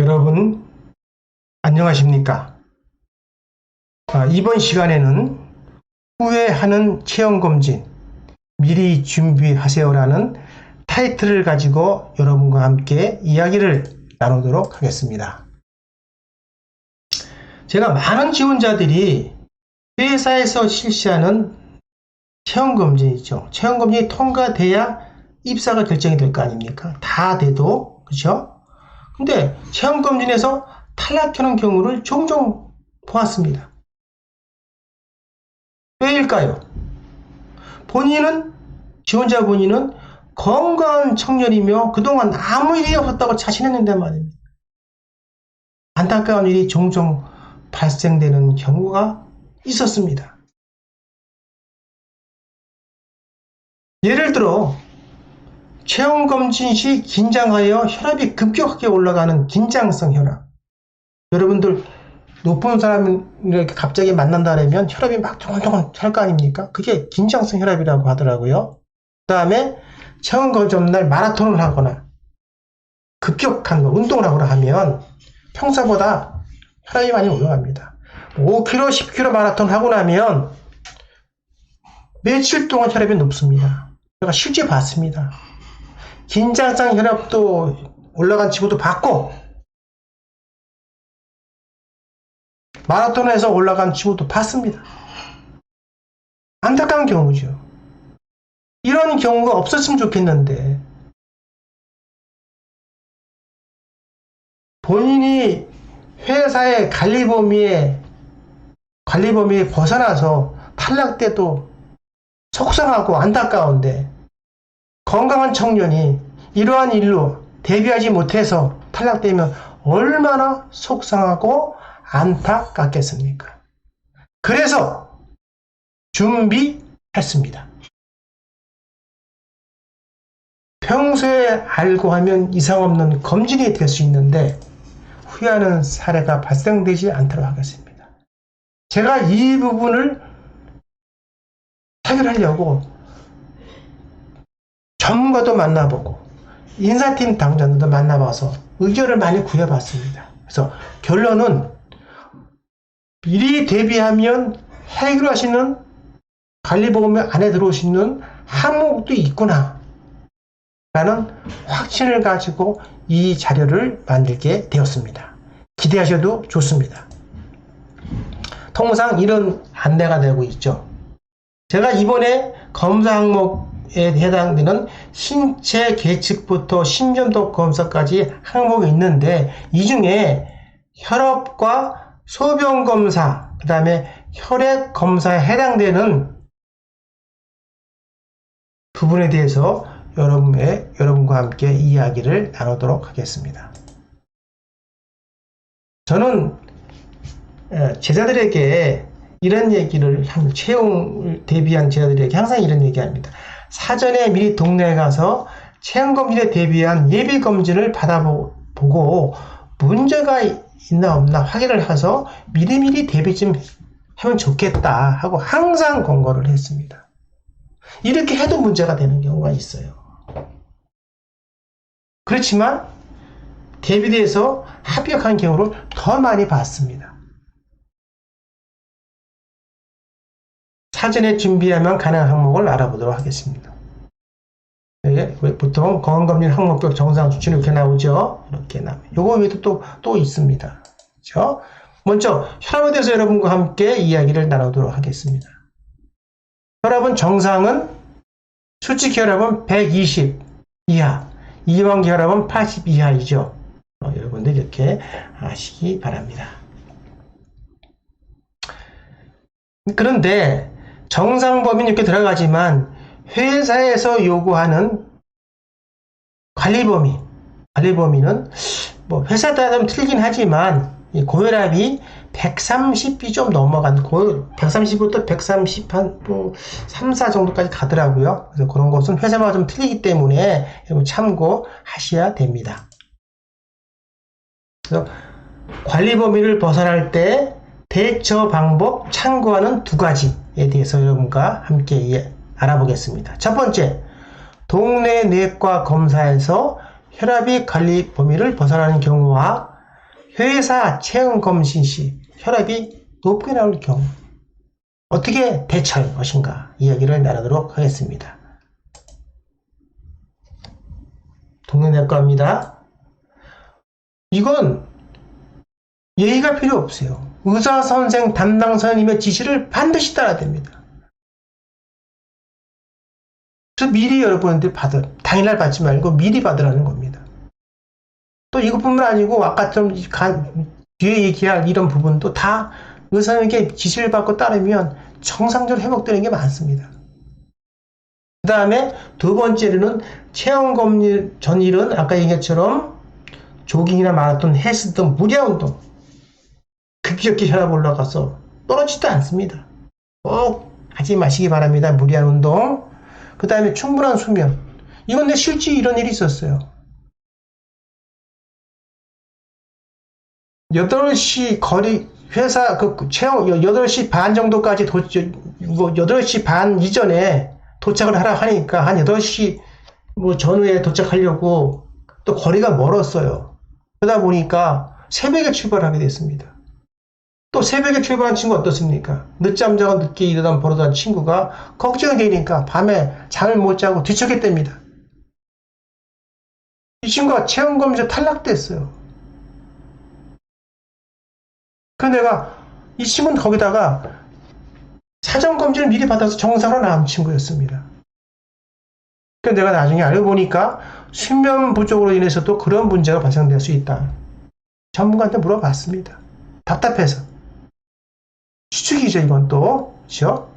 여러분, 안녕하십니까? 아, 이번 시간에는 후회하는 체험검진, 미리 준비하세요라는 타이틀을 가지고 여러분과 함께 이야기를 나누도록 하겠습니다. 제가 많은 지원자들이 회사에서 실시하는 체험검진이죠. 체험검진이 통과돼야 입사가 결정이 될 거 아닙니까? 다 돼도, 그죠? 근데 체험검진에서 탈락하는 경우를 종종 보았습니다. 왜일까요? 본인은, 지원자 본인은 건강한 청년이며 그동안 아무 일이 없었다고 자신했는데 말입니다. 안타까운 일이 종종 발생되는 경우가 있었습니다. 예를 들어, 체온 검진 시 긴장하여 혈압이 급격하게 올라가는 긴장성 혈압. 여러분들 높은 사람을 갑자기 만난다면 혈압이 막 조근조근 할거 아닙니까? 그게 긴장성 혈압이라고 하더라고요. 그 다음에 체온 검진 전날 마라톤을 하거나 급격한 거, 운동을 하거나 하면 평소보다 혈압이 많이 올라갑니다. 5km, 10km 마라톤 하고 나면 며칠 동안 혈압이 높습니다. 제가 실제 봤습니다. 긴장성 혈압도 올라간 친구도 봤고 마라톤에서 올라간 친구도 봤습니다. 안타까운 경우죠. 이런 경우가 없었으면 좋겠는데 본인이 회사의 관리 범위에 관리 범위에 벗어나서 탈락돼도 속상하고 안타까운데 건강한 청년이 이러한 일로 대비하지 못해서 탈락되면 얼마나 속상하고 안타깝겠습니까? 그래서 준비했습니다. 평소에 알고 하면 이상 없는 검진이 될 수 있는데 후회하는 사례가 발생되지 않도록 하겠습니다. 제가 이 부분을 해결하려고 전문가도 만나보고 인사팀 당전도 만나봐서 의견을 많이 구해봤습니다. 그래서 결론은 미리 대비하면 해결하시는 관리보험에 안에 들어오시는 항목도 있구나 라는 확신을 가지고 이 자료를 만들게 되었습니다. 기대하셔도 좋습니다. 통상 이런 안내가 되고 있죠. 제가 이번에 검사 항목에 해당되는 신체 계측부터 신전도 검사까지 항목이 있는데 이 중에 혈압과 소변 검사, 그 다음에 혈액 검사에 해당되는 부분에 대해서 여러분의, 여러분과 함께 이야기를 나누도록 하겠습니다. 저는 에, 제자들에게 이런 얘기를 한 채용을 대비한 제자들에게 항상 이런 얘기합니다. 사전에 미리 동네에 가서 체형 검진에 대비한 예비 검진을 받아보고 문제가 있나 없나 확인을 해서 미리미리 대비 좀 하면 좋겠다 하고 항상 권고를 했습니다. 이렇게 해도 문제가 되는 경우가 있어요. 그렇지만 대비돼서 합격한 경우를 더 많이 봤습니다. 사전에 준비하면 가능한 항목을 알아보도록 하겠습니다. 네, 보통 건강검진 항목별 정상 수치는 이렇게 나오죠. 이렇게 나와요. 요거 외에도 또, 또 있습니다. 그죠? 먼저 혈압에 대해서 여러분과 함께 이야기를 나누도록 하겠습니다. 혈압은 정상은 수직 혈압은 120 이하, 이완기 혈압은 80 이하이죠. 어, 여러분들 이렇게 아시기 바랍니다. 그런데 정상 범위는 이렇게 들어가지만 회사에서 요구하는 관리 범위, 관리 범위는 뭐 회사 따라 틀리긴 하지만 이 고혈압이 130이 좀 넘어간 고 130부터 130한 뭐 3, 4 정도까지 가더라고요. 그래서 그런 것은 회사마다 좀 틀리기 때문에 참고하셔야 됩니다. 그래서 관리 범위를 벗어날 때 대처 방법 참고하는 두 가지에 대해서 여러분과 함께 예, 알아보겠습니다. 첫 번째, 동네 내과 검사에서 혈압이 관리 범위를 벗어나는 경우와 회사 체형 검진 시 혈압이 높게 나올 경우 어떻게 대처할 것인가 이야기를 나누도록 하겠습니다. 동네 내과입니다. 이건 예의가 필요 없어요. 의사 선생 담당 선생님의 지시를 반드시 따라야 됩니다. 그래서 미리 여러분들 받을 당일날 받지 말고 미리 받으라는 겁니다. 또 이것뿐만 아니고 아까 좀 간- 뒤에 얘기할 이런 부분도 다 의사에게 지시를 받고 따르면 정상적으로 회복되는 게 많습니다. 그 다음에 두 번째로는 체형 검진 전일은 아까 얘기했처럼 조깅이나 마라톤, 헬스 등 무리한 운동 급격히 혈압 올라가서 떨어지지도 않습니다. 꼭 하지 마시기 바랍니다. 무리한 운동. 그 다음에 충분한 수면. 이건 내 실제 이런 일이 있었어요. 8시 거리 회사 그 체험 8시 반 정도까지 도 8시 반 이전에 도착을 하라 하니까 한 8시 뭐 전후에 도착하려고 또 거리가 멀었어요. 그러다 보니까 새벽에 출발하게 됐습니다. 또 새벽에 출발한 친구 어떻습니까? 늦잠 자고 늦게 일어난 버릇한 친구가 걱정이 되니까 밤에 잠을 못 자고 뒤척였답니다. 이 친구가 체험검에서 탈락됐어요. 그래서 내가 이 친구는 거기다가 사전검진을 미리 받아서 정상으로 나온 친구였습니다. 그래서 내가 나중에 알고 보니까 수면 부족으로 인해서도 그런 문제가 발생될 수 있다. 전문가한테 물어봤습니다. 답답해서. 추측이죠, 이건 또. 그죠?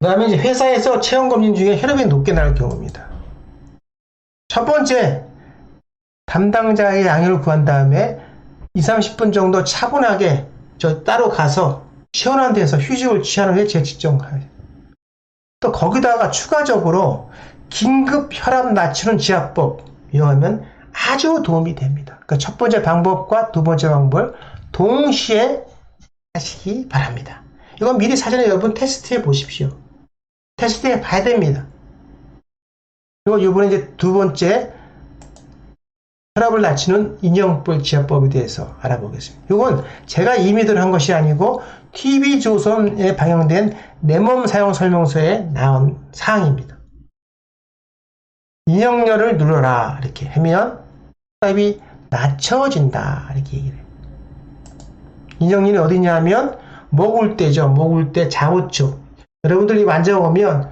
그 다음에 이제 회사에서 체온검진 중에 혈압이 높게 나올 경우입니다. 첫 번째, 담당자의 양해를 구한 다음에 2, 30분 정도 차분하게 저 따로 가서 시원한 데서 휴식을 취한 후에 재측정하여 또 거기다가 추가적으로 긴급 혈압 낮추는 지압법 이용하면 아주 도움이 됩니다. 그 첫 번째 방법과 두 번째 방법을 동시에 하시기 바랍니다. 이건 미리 사전에 여러분 테스트해 보십시오. 테스트해 봐야 됩니다. 그리고 이번에 이제 두 번째 혈압을 낮추는 인형불 지압법에 대해서 알아보겠습니다. 이건 제가 임의대로 한 것이 아니고 TV조선에 방영된 내 몸 사용 설명서에 나온 사항입니다. 인형열을 눌러라 이렇게 하면 혈압이 낮춰진다 이렇게 얘기를 해요. 인형열이 어디냐면 목울 때죠. 목울 때 좌우측. 여러분들이 만져보면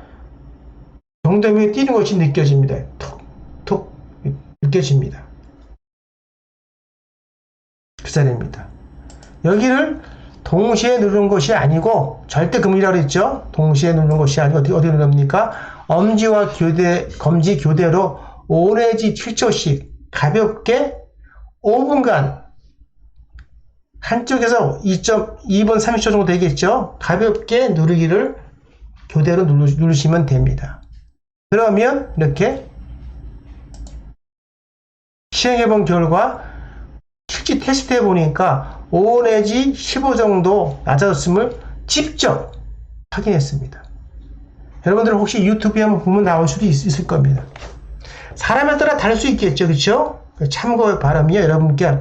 정도면이 뛰는 것이 느껴집니다. 톡톡 느껴집니다. 그 자리입니다. 여기를 동시에 누르는 것이 아니고 절대 금이라고 했죠. 동시에 누르는 것이 아니고 어디, 어디 누릅니까? 엄지와 교대, 검지 교대로 5 내지 7초씩 가볍게 5분간 한쪽에서 2.2분 30초 정도 되겠죠. 가볍게 누르기를 교대로 누르, 누르시면 됩니다. 그러면 이렇게 시행해 본 결과 실제 테스트 해 보니까 5 내지 15 정도 낮아졌음을 직접 확인했습니다. 여러분들 혹시 유튜브에 한번 보면 나올 수도 있, 을 겁니다. 사람에 따라 다를 수 있겠죠, 그렇죠? 참고 바람이 여러분께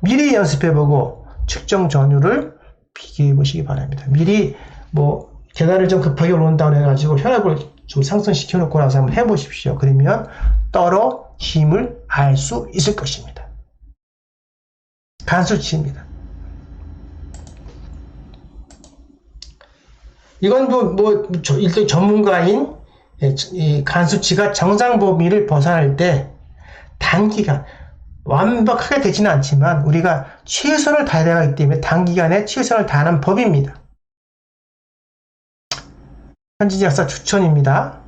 미리 연습해보고 측정 전후를 비교해 보시기 바랍니다. 미리 뭐 계단을 좀 급하게 오른다고 해가지고 혈압을 좀 상승시켜 놓고 나서 한번 해보십시오. 그러면 떨어짐을 알 수 있을 것입니다. 간수치입니다. 이건 뭐, 뭐, 저, 일단 전문가인 예, 이 간수치가 정상 범위를 벗어날 때 단기간, 완벽하게 되지는 않지만 우리가 최선을 다해야 하기 때문에 단기간에 최선을 다하는 법입니다. 현진이 약사 추천입니다.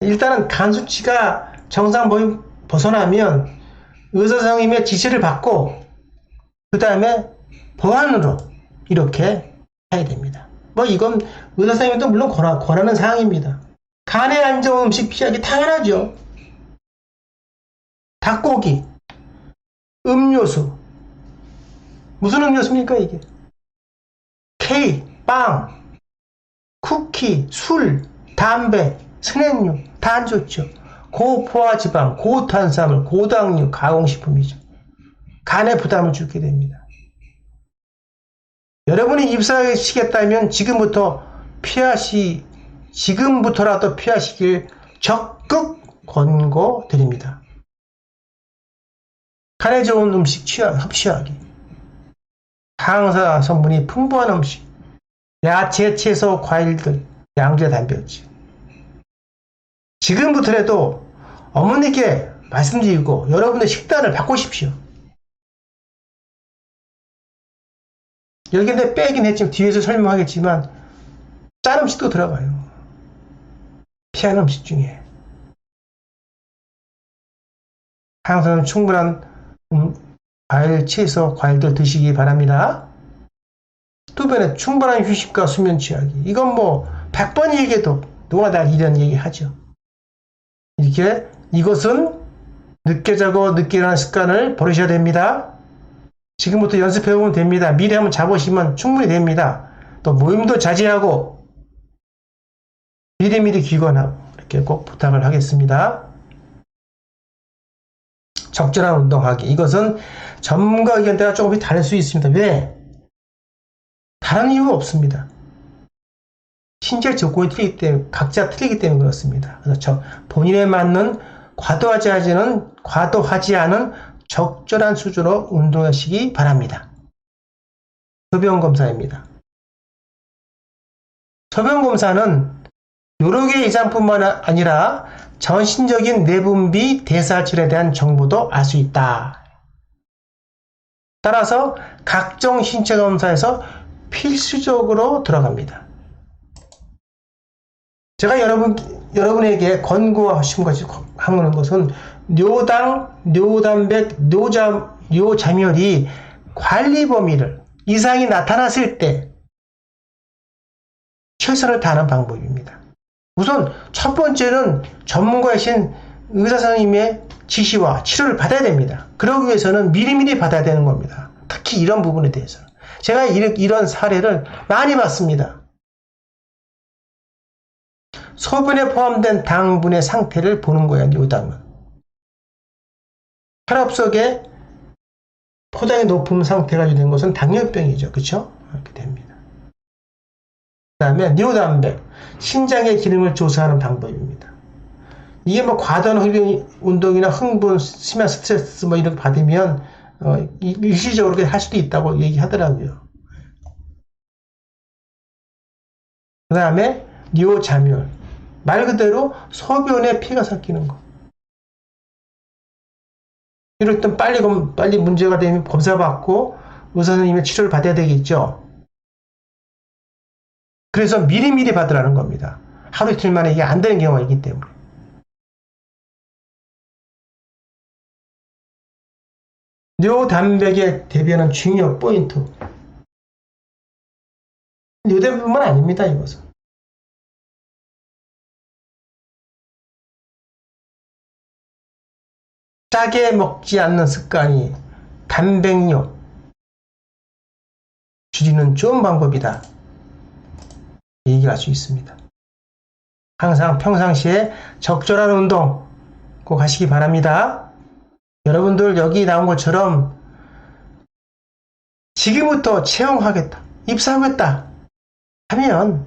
일단은 간수치가 정상 범위 벗어나면 의사 선생님의 지시를 받고 그 다음에 보안으로 이렇게 해야 됩니다. 뭐 이건 의사 선생님도 물론 권하, 권하는 사항입니다. 간에 안 좋은 음식 피하기 당연하죠. 닭고기, 음료수. 무슨 음료수입니까 이게? 케이크, 빵, 쿠키, 술, 담배, 스낵류 다 안 좋죠. 고포화지방, 고탄수화물, 고당류, 가공식품이죠. 간에 부담을 주게 됩니다. 여러분이 입사하시겠다면 지금부터 피하시, 지금부터라도 피하시길 적극 권고드립니다. 간에 좋은 음식 취하, 섭취하기. 항사 성분이 풍부한 음식. 야채, 채소, 과일들, 양재, 단백질. 지금부터라도 어머니께 말씀드리고 여러분의 식단을 바꾸십시오. 여기 근데 빼긴 했지만 뒤에서 설명하겠지만 짠 음식도 들어가요. 피하는 음식 중에. 항상 충분한 음, 과일, 채소, 과일들 드시기 바랍니다. 뚜변에 충분한 휴식과 수면 취하기. 이건 뭐 100번 얘기해도 누가 다 이런 얘기 하죠. 이렇게 이것은 늦게 자고 늦게 일어나는 습관을 버리셔야 됩니다. 지금부터 연습해 보면 됩니다. 미리 한번 잡으시면 충분히 됩니다. 또 모임도 자제하고 미리미리 귀관하고 이렇게 꼭 부탁을 하겠습니다. 적절한 운동하기. 이것은 전문가 의견 따라 조금씩 다를 수 있습니다. 왜? 다른 이유가 없습니다. 신체 조건이 틀리기 때문에, 각자 틀리기 때문에 그렇습니다. 그래서 저 본인에 맞는 과도하지 않은, 과도하지 않은 적절한 수준으로 운동하시기 바랍니다. 소변 검사입니다. 소변 검사는 여러 개 이상뿐만 아니라 전신적인 내분비 대사질에 대한 정보도 알 수 있다. 따라서 각종 신체 검사에서 필수적으로 들어갑니다. 제가 여러분, 여러분에게 권고하신 것이, 하는 것은, 뇨당, 뇨단백, 뇨잠, 뇨자멸이 관리 범위를, 이상이 나타났을 때, 최선을 다하는 방법입니다. 우선, 첫 번째는 전문가이신 의사 선생님의 지시와 치료를 받아야 됩니다. 그러기 위해서는 미리미리 받아야 되는 겁니다. 특히 이런 부분에 대해서는. 제가 이런 사례를 많이 봤습니다. 소변에 포함된 당분의 상태를 보는 거야, 요당은. 혈압 속에 포장이 높은 상태가 유된 것은 당뇨병이죠. 그쵸? 이렇게 됩니다. 그 다음에 뇨단백, 신장의 기능을 조사하는 방법입니다. 이게 뭐 과도한 운동이나 흥분, 심한 스트레스 뭐 이런 거 받으면 어, 일시적으로 할 수도 있다고 얘기하더라고요. 그 다음에 뇨자멸, 말 그대로 소변에 피가 섞이는 거. 땐 빨리, 빨리 문제가 되면 검사받고 의사 선생님의 치료를 받아야 되겠죠. 그래서 미리미리 받으라는 겁니다. 하루 이틀 만에 이게 안 되는 경우가 있기 때문에. 뇨단백에 대비하는 중요 포인트. 뇨단백뿐만 아닙니다, 이것은. 짜게 먹지 않는 습관이 단백뇨 줄이는 좋은 방법이다. 얘기할 수 있습니다. 항상 평상시에 적절한 운동 꼭 하시기 바랍니다. 여러분들 여기 나온 것처럼 지금부터 채용하겠다, 입사하겠다 하면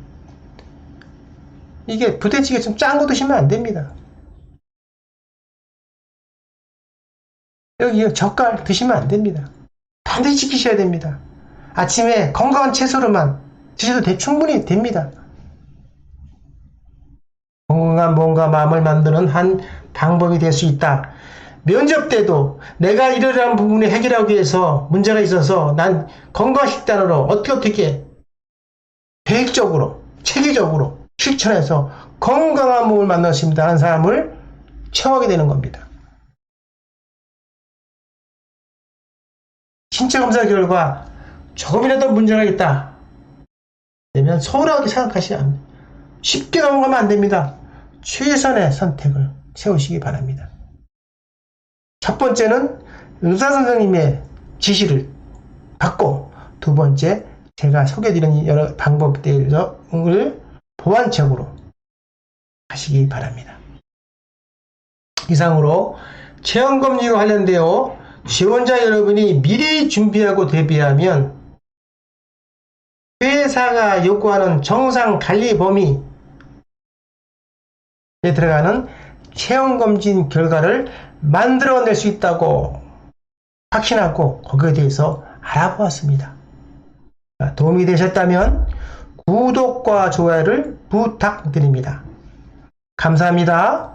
이게 부대찌개 좀 짠 거 드시면 안 됩니다. 여기 젓갈 드시면 안 됩니다. 반드시 지키셔야 됩니다. 아침에 건강한 채소로만 드셔도 대, 충분히 됩니다. 건강한 몸과 마음을 만드는 한 방법이 될 수 있다. 면접 때도 내가 이러한 부분을 해결하기 위해서 문제가 있어서 난 건강 식단으로 어떻게 어떻게 계획적으로 체계적으로 실천해서 건강한 몸을 만났습니다 하는 사람을 채용하게 되는 겁니다. 신체 검사 결과 조금이라도 문제가 있다. 되면 소홀하게 생각하시면 안 됩니다. 쉽게 넘어가면 안 됩니다. 최선의 선택을 세우시기 바랍니다. 첫 번째는 의사 선생님의 지시를 받고 두 번째 제가 소개드리는 여러 방법들을 보완적으로 하시기 바랍니다. 이상으로 체험검진과 관련되어 지원자 여러분이 미리 준비하고 대비하면 회사가 요구하는 정상 관리 범위에 들어가는 체험검진 결과를 만들어낼 수 있다고 확신하고 거기에 대해서 알아보았습니다. 도움이 되셨다면 구독과 좋아요를 부탁드립니다. 감사합니다.